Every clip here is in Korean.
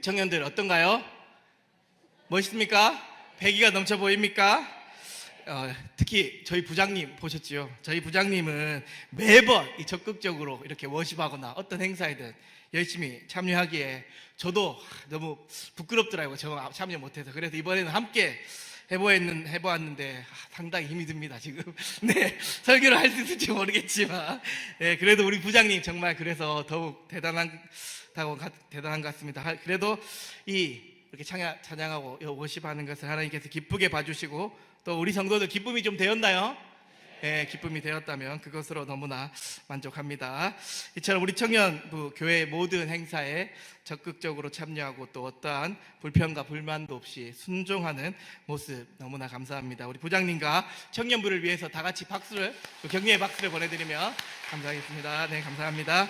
우리 청년들 어떤가요? 멋있습니까? 배기가 넘쳐 보입니까? 어, 특히 저희 부장님 보셨지요? 저희 부장님은 매번 이 적극적으로 이렇게 워십하거나 어떤 행사에든 열심히 참여하기에 저도 너무 부끄럽더라고요. 저 참여 못해서. 그래서 이번에는 함께 해보았는, 해보았는데 아, 상당히 힘이 듭니다. 지금 네 설교를 할 수 있을지 모르겠지만 네, 그래도 우리 부장님 정말 그래서 더욱 대단한 가- 대단한 것 같습니다. 하- 그래도 이 이렇게 찬양, 찬양하고 워십하는 것을 하나님께서 기쁘게 봐주시고 또 우리 성도들 기쁨이 좀 되었나요? 예, 기쁨이 되었다면 그것으로 너무나 만족합니다. 이처럼 우리 청년부 교회 모든 행사에 적극적으로 참여하고 또 어떠한 불편과 불만도 없이 순종하는 모습 너무나 감사합니다. 우리 부장님과 청년부를 위해서 다 같이 박수를 또 격려의 박수를 보내드리며 감사하겠습니다. 네, 감사합니다.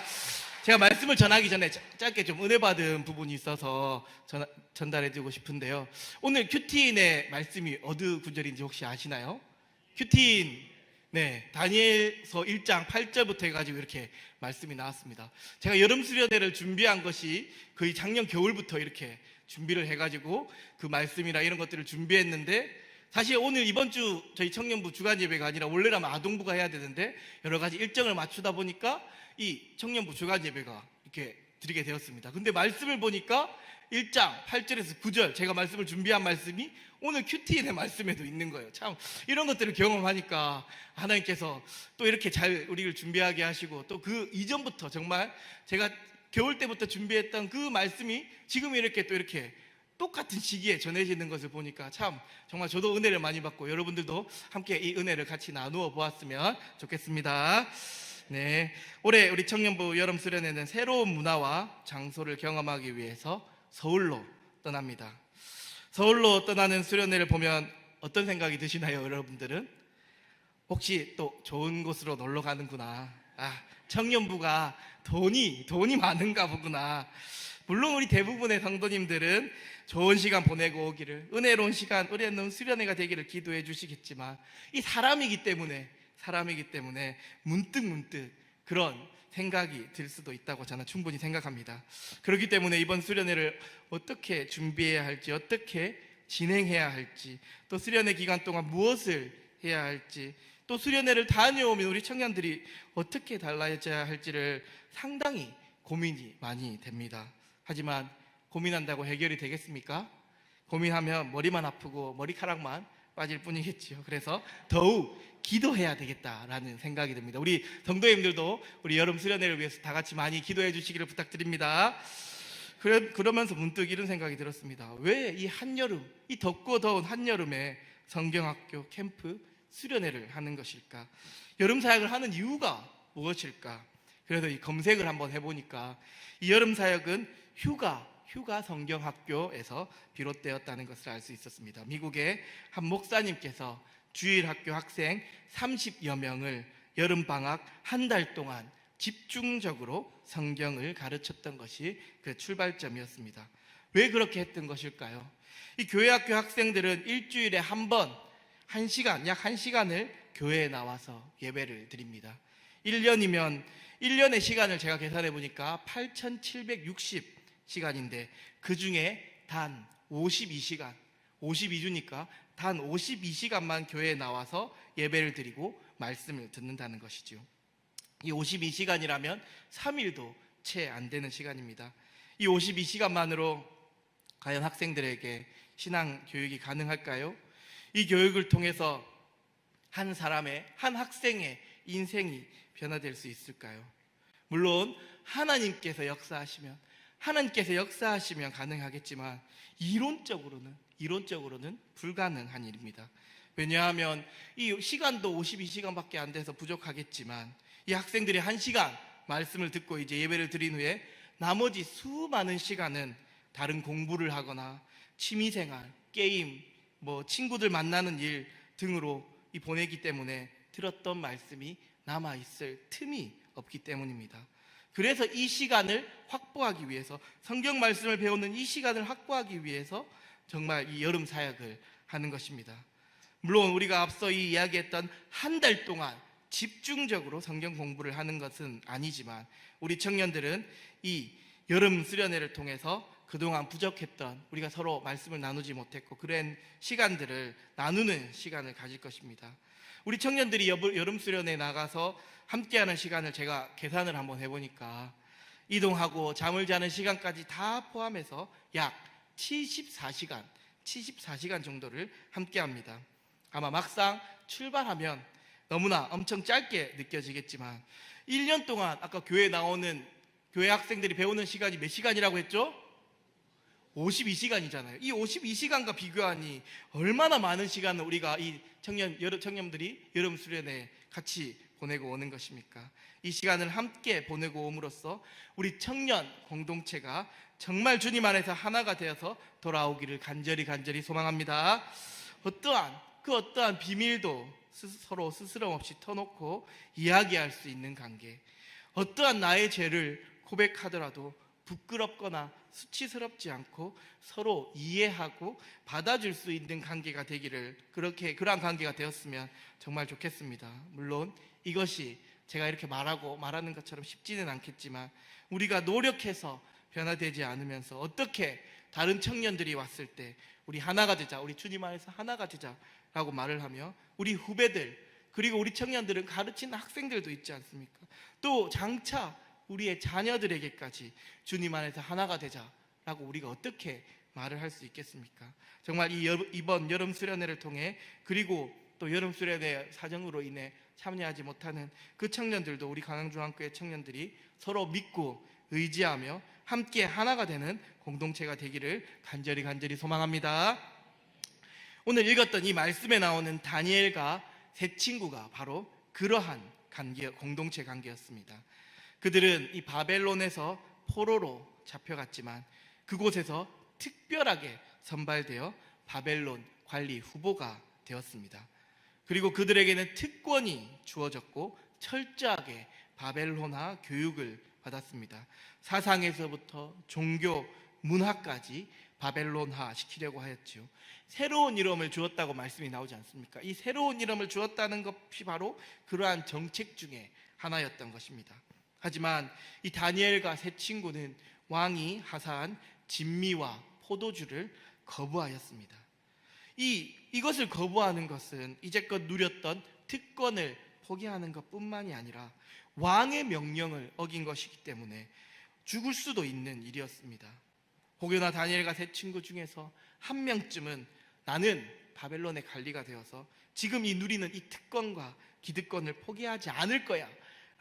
제가 말씀을 전하기 전에 짜- 짧게 좀 은혜 받은 부분이 있어서 전, 전달해드리고 싶은데요. 오늘 큐티인의 말씀이 어느 구절인지 혹시 아시나요? 큐티인 네, 다니엘서 1장 8절부터 해가지고 이렇게 말씀이 나왔습니다. 제가 여름 수련회를 준비한 것이 거의 작년 겨울부터 이렇게 준비를 해가지고 그 말씀이나 이런 것들을 준비했는데 사실 오늘 이번 주 저희 청년부 주간 예배가 아니라 원래라면 아동부가 해야 되는데 여러 가지 일정을 맞추다 보니까 이 청년부 주간 예배가 이렇게 드리게 되었습니다. 근데 말씀을 보니까 1장 8절에서 9절 제가 말씀을 준비한 말씀이 오늘 큐티인의 말씀에도 있는 거예요. 참 이런 것들을 경험하니까 하나님께서 또 이렇게 잘 우리를 준비하게 하시고 또 그 이전부터 정말 제가 겨울 때부터 준비했던 그 말씀이 지금 이렇게 또 이렇게 똑같은 시기에 전해지는 것을 보니까 참 정말 저도 은혜를 많이 받고 여러분들도 함께 이 은혜를 같이 나누어 보았으면 좋겠습니다. 네. 올해 우리 청년부 여름 수련회는 새로운 문화와 장소를 경험하기 위해서 서울로 떠납니다. 서울로 떠나는 수련회를 보면 어떤 생각이 드시나요, 여러분들은? 혹시 또 좋은 곳으로 놀러 가는구나. 아, 청년부가 돈이, 돈이 많은가 보구나. 물론 우리 대부분의 성도님들은 좋은 시간 보내고 오기를, 은혜로운 시간, 은혜로운 수련회가 되기를 기도해 주시겠지만, 이 사람이기 때문에, 사람이기 때문에 문득 문득 그런 생각이 들 수도 있다고 저는 충분히 생각합니다. 그렇기 때문에 이번 수련회를 어떻게 준비해야 할지, 어떻게 진행해야 할지, 또 수련회 기간 동안 무엇을 해야 할지, 또 수련회를 다녀오면 우리 청년들이 어떻게 달라져야 할지를 상당히 고민이 많이 됩니다. 하지만 고민한다고 해결이 되겠습니까? 고민하면 머리만 아프고 머리카락만 빠질 뿐이겠지요. 그래서 더욱 기도해야 되겠다라는 생각이 듭니다. 우리 성도님들도 우리 여름 수련회를 위해서 다 같이 많이 기도해 주시기를 부탁드립니다. 그러면서 문득 이런 생각이 들었습니다. 왜 이 한여름, 이 덥고 더운 한여름에 성경학교 캠프 수련회를 하는 것일까? 여름 사역을 하는 이유가 무엇일까? 그래서 이 검색을 한번 해보니까 이 여름 사역은 휴가, 휴가 성경학교에서 비롯되었다는 것을 알 수 있었습니다. 미국의 한 목사님께서 주일학교 학생 30여 명을 여름방학 한 달 동안 집중적으로 성경을 가르쳤던 것이 그 출발점이었습니다. 왜 그렇게 했던 것일까요? 이 교회학교 학생들은 일주일에 한 번, 한 시간, 약 한 시간을 교회에 나와서 예배를 드립니다. 1년이면 1년의 시간을 제가 계산해 보니까 8,760시간인데 그 중에 단 52시간, 52주니까 단 52시간만 교회에 나와서 예배를 드리고 말씀을 듣는다는 것이지요. 이 52시간이라면 3일도 채 안 되는 시간입니다. 이 52시간만으로 과연 학생들에게 신앙 교육이 가능할까요? 이 교육을 통해서 한 사람의, 한 학생의 인생이 변화될 수 있을까요? 물론 하나님께서 역사하시면, 하나님께서 역사하시면 가능하겠지만, 이론적으로는, 이론적으로는 불가능한 일입니다. 왜냐하면 이 시간도 52시간밖에 안 돼서 부족하겠지만, 이 학생들이 한 시간 말씀을 듣고 이제 예배를 드린 후에 나머지 수많은 시간은 다른 공부를 하거나 취미생활, 게임, 뭐 친구들 만나는 일 등으로 이 보내기 때문에 들었던 말씀이 남아 있을 틈이 없기 때문입니다. 그래서 이 시간을 확보하기 위해서 성경 말씀을 배우는 이 시간을 확보하기 위해서 정말 이 여름 사역을 하는 것입니다. 물론 우리가 앞서 이 이야기했던 한 달 동안 집중적으로 성경 공부를 하는 것은 아니지만 우리 청년들은 이 여름 수련회를 통해서 그동안 부족했던 우리가 서로 말씀을 나누지 못했고 그런 시간들을 나누는 시간을 가질 것입니다. 우리 청년들이 여름 수련회 나가서 함께하는 시간을 제가 계산을 한번 해보니까 이동하고 잠을 자는 시간까지 다 포함해서 약 74시간, 74시간 정도를 함께 합니다. 아마 막상 출발하면 너무나 엄청 짧게 느껴지겠지만 1년 동안 아까 교회 나오는 교회 학생들이 배우는 시간이 몇 시간이라고 했죠? 52시간이잖아요. 이 52시간과 비교하니 얼마나 많은 시간을 우리가 이 청년 여러 청년들이 여름 수련회 같이 보내고 오는 것입니까? 이 시간을 함께 보내고 옴으로써 우리 청년 공동체가 정말 주님 안에서 하나가 되어서 돌아오기를 간절히 간절히 소망합니다. 어떠한 그 어떠한 비밀도 스- 서로 스스럼 없이 터놓고 이야기할 수 있는 관계. 어떠한 나의 죄를 고백하더라도 부끄럽거나 수치스럽지 않고 서로 이해하고 받아줄 수 있는 관계가 되기를 그렇게 그러한 관계가 되었으면 정말 좋겠습니다. 물론 이것이 제가 이렇게 말하고 말하는 것처럼 쉽지는 않겠지만 우리가 노력해서 변화되지 않으면서 어떻게 다른 청년들이 왔을 때 우리 하나가 되자, 우리 주님 안에서 하나가 되자라고 말을 하며 우리 후배들 그리고 우리 청년들은 가르치는 학생들도 있지 않습니까? 또 장차 우리의 자녀들에게까지 주님 안에서 하나가 되자라고 우리가 어떻게 말을 할 수 있겠습니까? 정말 이 여- 이번 여름 수련회를 통해 그리고 또 여름 수련회 사정으로 인해 참여하지 못하는 그 청년들도 우리 강양중앙교회 청년들이 서로 믿고 의지하며 함께 하나가 되는 공동체가 되기를 간절히 간절히 소망합니다. 오늘 읽었던 이 말씀에 나오는 다니엘과 세 친구가 바로 그러한 관계, 공동체 관계였습니다. 그들은 이 바벨론에서 포로로 잡혀갔지만 그곳에서 특별하게 선발되어 바벨론 관리 후보가 되었습니다. 그리고 그들에게는 특권이 주어졌고 철저하게 바벨론화 교육을 받았습니다. 사상에서부터 종교, 문화까지 바벨론화 시키려고 하였지요. 새로운 이름을 주었다고 말씀이 나오지 않습니까? 이 새로운 이름을 주었다는 것이 바로 그러한 정책 중에 하나였던 것입니다. 하지만 이 다니엘과 세 친구는 왕이 하사한 진미와 포도주를 거부하였습니다. 이 이것을 거부하는 것은 이제껏 누렸던 특권을 포기하는 것뿐만이 아니라 왕의 명령을 어긴 것이기 때문에 죽을 수도 있는 일이었습니다. 혹여나 다니엘과 세 친구 중에서 한 명쯤은 나는 바벨론의 관리가 되어서 지금 이 누리는 이 특권과 기득권을 포기하지 않을 거야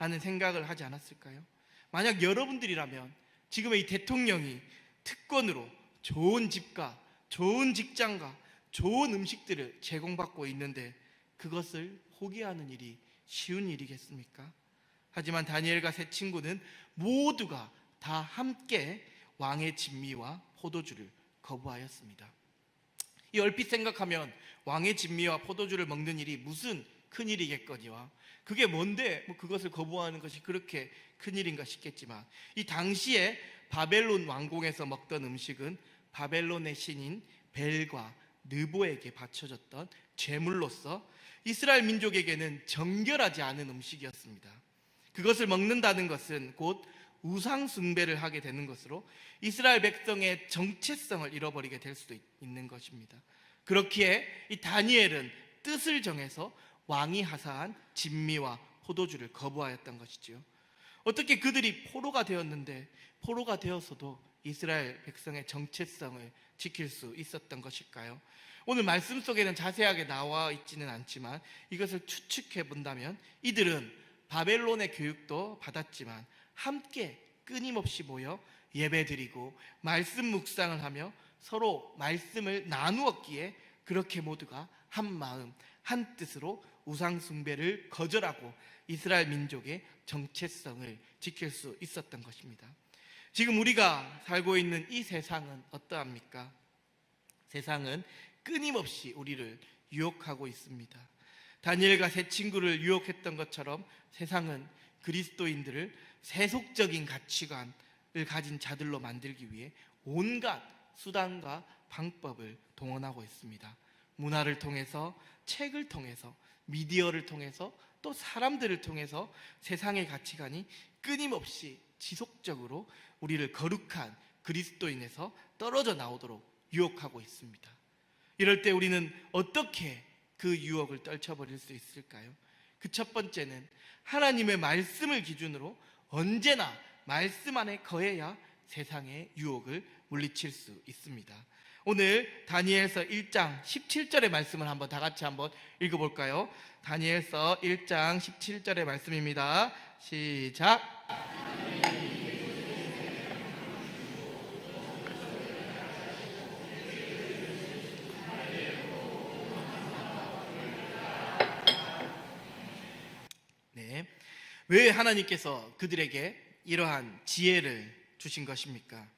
라는 생각을 하지 않았을까요? 만약 여러분들이라면 지금의 이 대통령이 특권으로 좋은 집과 좋은 직장과 좋은 음식들을 제공받고 있는데 그것을 포기하는 일이 쉬운 일이겠습니까? 하지만 다니엘과 세 친구는 모두가 다 함께 왕의 진미와 포도주를 거부하였습니다. 이 얼핏 생각하면 왕의 진미와 포도주를 먹는 일이 무슨 큰 일이겠거니와 그게 뭔데 뭐 그것을 거부하는 것이 그렇게 큰 일인가 싶겠지만 이 당시에 바벨론 왕궁에서 먹던 음식은 바벨론의 신인 벨과 느보에게 바쳐졌던 제물로서 이스라엘 민족에게는 정결하지 않은 음식이었습니다. 그것을 먹는다는 것은 곧 우상 숭배를 하게 되는 것으로 이스라엘 백성의 정체성을 잃어버리게 될 수도 있- 있는 것입니다. 그렇기에 이 다니엘은 뜻을 정해서 왕이 하사한 진미와 포도주를 거부하였던 것이지요. 어떻게 그들이 포로가 되었는데 포로가 되어서도 이스라엘 백성의 정체성을 지킬 수 있었던 것일까요? 오늘 말씀 속에는 자세하게 나와 있지는 않지만 이것을 추측해 본다면 이들은 바벨론의 교육도 받았지만 함께 끊임없이 모여 예배드리고 말씀 묵상을 하며 서로 말씀을 나누었기에 그렇게 모두가 한 마음 한 뜻으로 우상 숭배를 거절하고 이스라엘 민족의 정체성을 지킬 수 있었던 것입니다. 지금 우리가 살고 있는 이 세상은 어떠합니까? 세상은 끊임없이 우리를 유혹하고 있습니다. 다니엘과 세 친구를 유혹했던 것처럼 세상은 그리스도인들을 세속적인 가치관을 가진 자들로 만들기 위해 온갖 수단과 방법을 동원하고 있습니다. 문화를 통해서, 책을 통해서, 미디어를 통해서, 또 사람들을 통해서 세상의 가치관이 끊임없이 지속적으로 우리를 거룩한 그리스도인에서 떨어져 나오도록 유혹하고 있습니다. 이럴 때 우리는 어떻게 그 유혹을 떨쳐버릴 수 있을까요? 그 첫 번째는 하나님의 말씀을 기준으로 언제나 말씀 안에 거해야 세상의 유혹을 물리칠 수 있습니다. 오늘 다니엘서 1장 17절의 말씀을 한번 다 같이 한번 읽어볼까요? 다니엘서 1장 17절의 말씀입니다. 시작. 네. 왜 하나님께서 그들에게 이러한 지혜를 주신 것입니까?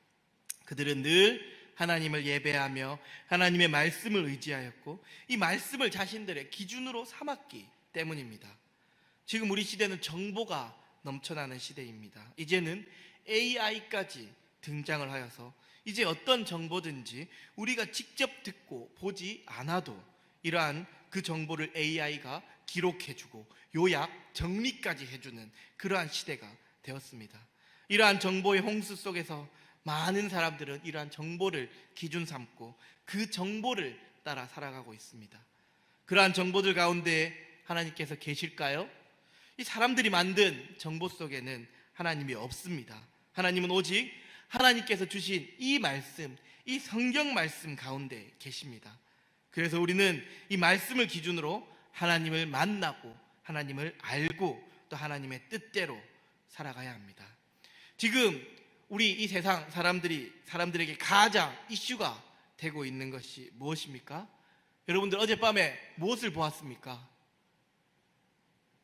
그들은 늘 하나님을 예배하며 하나님의 말씀을 의지하였고 이 말씀을 자신들의 기준으로 삼았기 때문입니다. 지금 우리 시대는 정보가 넘쳐나는 시대입니다. 이제는 AI까지 등장을 하여서 이제 어떤 정보든지 우리가 직접 듣고 보지 않아도 이러한 그 정보를 AI가 기록해주고 요약, 정리까지 해주는 그러한 시대가 되었습니다. 이러한 정보의 홍수 속에서 많은 사람들은 이러한 정보를 기준 삼고 그 정보를 따라 살아가고 있습니다. 그러한 정보들 가운데 하나님께서 계실까요? 이 사람들이 만든 정보 속에는 하나님이 없습니다. 하나님은 오직 하나님께서 주신 이 말씀, 이 성경 말씀 가운데 계십니다. 그래서 우리는 이 말씀을 기준으로 하나님을 만나고 하나님을 알고 또 하나님의 뜻대로 살아가야 합니다. 지금 우리 이 세상 사람들이 사람들에게 가장 이슈가 되고 있는 것이 무엇입니까? 여러분들 어젯밤에 무엇을 보았습니까?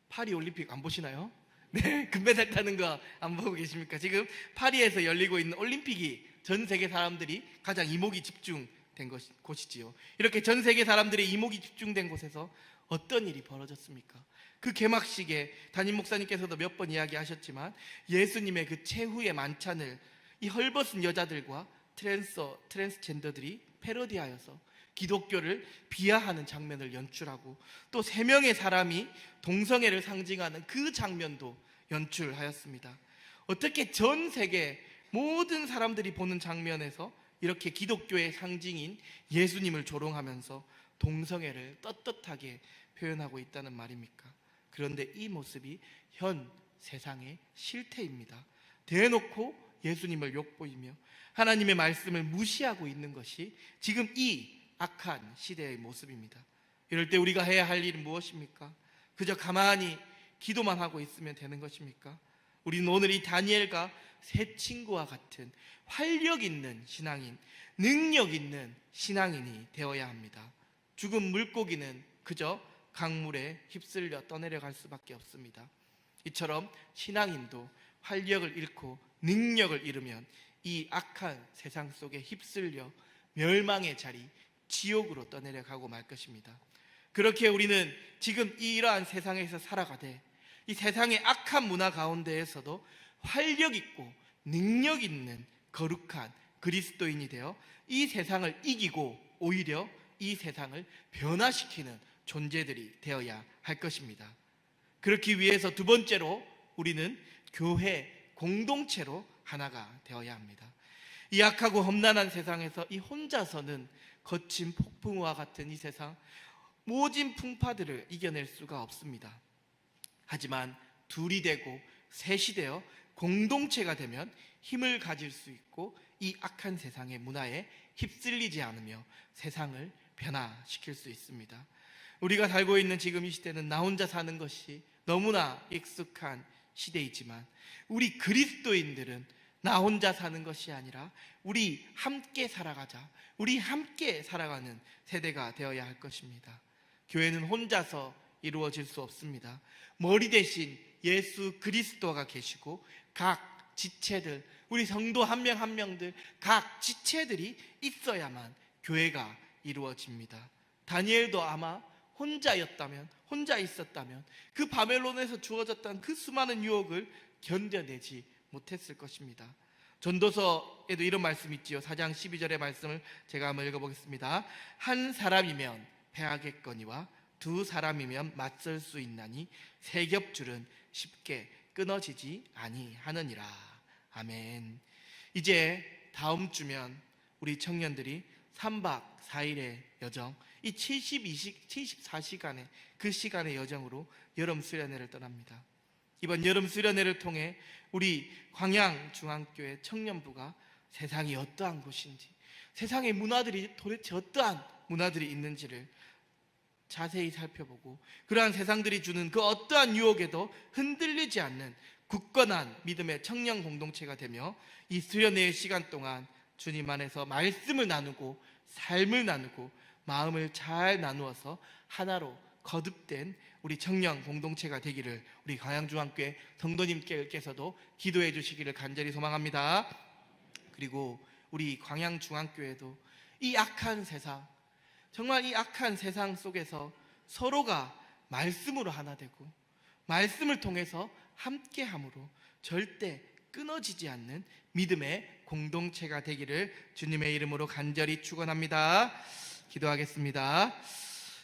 파리 올림픽 안 보시나요? 네, 금메달 타는 거 안 보고 계십니까? 지금 파리에서 열리고 있는 올림픽이 전 세계 사람들이 가장 이목이 집중된 것, 곳이지요. 이렇게 전 세계 사람들의 이목이 집중된 곳에서 어떤 일이 벌어졌습니까? 그 개막식에 담임 목사님께서도 몇 번 이야기하셨지만 예수님의 그 최후의 만찬을 이 헐벗은 여자들과 트랜서 트랜스젠더들이 패러디하여서 기독교를 비하하는 장면을 연출하고 또 세 명의 사람이 동성애를 상징하는 그 장면도 연출하였습니다. 어떻게 전 세계 모든 사람들이 보는 장면에서 이렇게 기독교의 상징인 예수님을 조롱하면서 동성애를 떳떳하게 표현하고 있다는 말입니까? 그런데 이 모습이 현 세상의 실태입니다. 대놓고 예수님을 욕보이며 하나님의 말씀을 무시하고 있는 것이 지금 이 악한 시대의 모습입니다. 이럴 때 우리가 해야 할 일은 무엇입니까? 그저 가만히 기도만 하고 있으면 되는 것입니까? 우리는 오늘 이 다니엘과 새 친구와 같은 활력 있는 신앙인, 능력 있는 신앙인이 되어야 합니다. 죽은 물고기는 그저 강물에 휩쓸려 떠내려갈 수밖에 없습니다. 이처럼 신앙인도 활력을 잃고 능력을 잃으면 이 악한 세상 속에 휩쓸려 멸망의 자리, 지옥으로 떠내려가고 말 것입니다. 그렇게 우리는 지금 이러한 세상에서 살아가되 이 세상의 악한 문화 가운데에서도 활력 있고 능력 있는 거룩한 그리스도인이 되어 이 세상을 이기고 오히려 이 세상을 변화시키는 존재들이 되어야 할 것입니다. 그렇기 위해서 두 번째로 우리는 교회 공동체로 하나가 되어야 합니다. 이 악하고 험난한 세상에서 이 혼자서는 거친 폭풍우와 같은 이 세상 모진 풍파들을 이겨낼 수가 없습니다. 하지만 둘이 되고 셋이 되어 공동체가 되면 힘을 가질 수 있고 이 악한 세상의 문화에 휩쓸리지 않으며 세상을 변화시킬 수 있습니다. 우리가 살고 있는 지금 이 시대는 나 혼자 사는 것이 너무나 익숙한 시대이지만 우리 그리스도인들은 나 혼자 사는 것이 아니라 우리 함께 살아가자. 우리 함께 살아가는 세대가 되어야 할 것입니다. 교회는 혼자서 이루어질 수 없습니다. 머리 대신 예수 그리스도가 계시고 각 지체들, 우리 성도 한 명 한 명들, 각 지체들이 있어야만 교회가 이루어집니다. 다니엘도 아마 혼자였다면, 혼자 있었다면 그 바벨론에서 주어졌던 그 수많은 유혹을 견뎌내지 못했을 것입니다. 전도서에도 이런 말씀이 있지요. 4장 12절의 말씀을 제가 한번 읽어보겠습니다. 한 사람이면 패하겠거니와 두 사람이면 맞설 수 있나니 세 겹줄은 쉽게 끊어지지 아니하느니라. 아멘. 이제 다음 주면 우리 청년들이 3박 4일의 여정, 이 72시, 74시간의 그 시간의 여정으로 여름 수련회를 떠납니다. 이번 여름 수련회를 통해 우리 광양 중앙교회 청년부가 세상이 어떠한 곳인지, 세상의 문화들이 도대체 어떠한 문화들이 있는지를 자세히 살펴보고 그러한 세상들이 주는 그 어떠한 유혹에도 흔들리지 않는 굳건한 믿음의 청년 공동체가 되며 이 수련회의 시간 동안 주님 안에서 말씀을 나누고 삶을 나누고 마음을 잘 나누어서 하나로 거듭된 우리 청년 공동체가 되기를 우리 광양중앙교회 성도님께서도 기도해 주시기를 간절히 소망합니다. 그리고 우리 광양중앙교회도 이 악한 세상 정말 이 악한 세상 속에서 서로가 말씀으로 하나 되고 말씀을 통해서 함께 함으로 절대 끊어지지 않는 믿음의 공동체가 되기를 주님의 이름으로 간절히 축원합니다. 기도하겠습니다.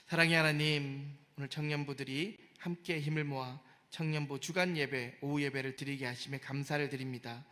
사랑의 하나님, 오늘 청년부들이 함께 힘을 모아 청년부 주간 예배, 오후 예배를 드리게 하심에 감사를 드립니다.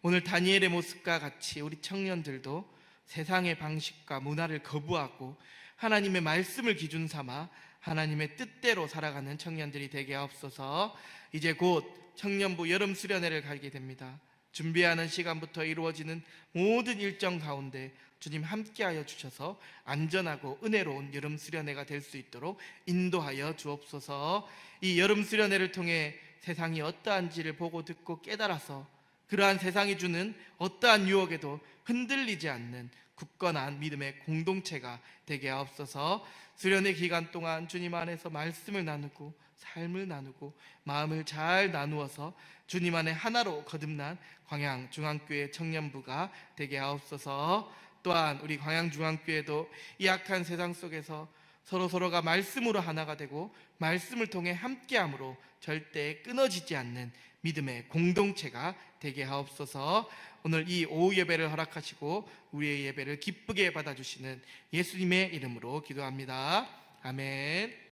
오늘 다니엘의 모습과 같이 우리 청년들도 세상의 방식과 문화를 거부하고 하나님의 말씀을 기준 삼아 하나님의 뜻대로 살아가는 청년들이 되게 하옵소서. 이제 곧 청년부 여름 수련회를 가게 됩니다. 준비하는 시간부터 이루어지는 모든 일정 가운데 주님 함께하여 주셔서 안전하고 은혜로운 여름 수련회가 될 수 있도록 인도하여 주옵소서. 이 여름 수련회를 통해 세상이 어떠한지를 보고 듣고 깨달아서 그러한 세상이 주는 어떠한 유혹에도 흔들리지 않는 굳건한 믿음의 공동체가 되게 하옵소서. 수련회 기간 동안 주님 안에서 말씀을 나누고 삶을 나누고 마음을 잘 나누어서 주님 안에 하나로 거듭난 광양 중앙교회 청년부가 되게 하옵소서. 또한 우리 광양 중앙교회도 이 악한 세상 속에서 서로 서로가 말씀으로 하나가 되고 말씀을 통해 함께함으로 절대 끊어지지 않는 믿음의 공동체가 되게 하옵소서. 오늘 이 오후 예배를 허락하시고 우리의 예배를 기쁘게 받아주시는 예수님의 이름으로 기도합니다. 아멘.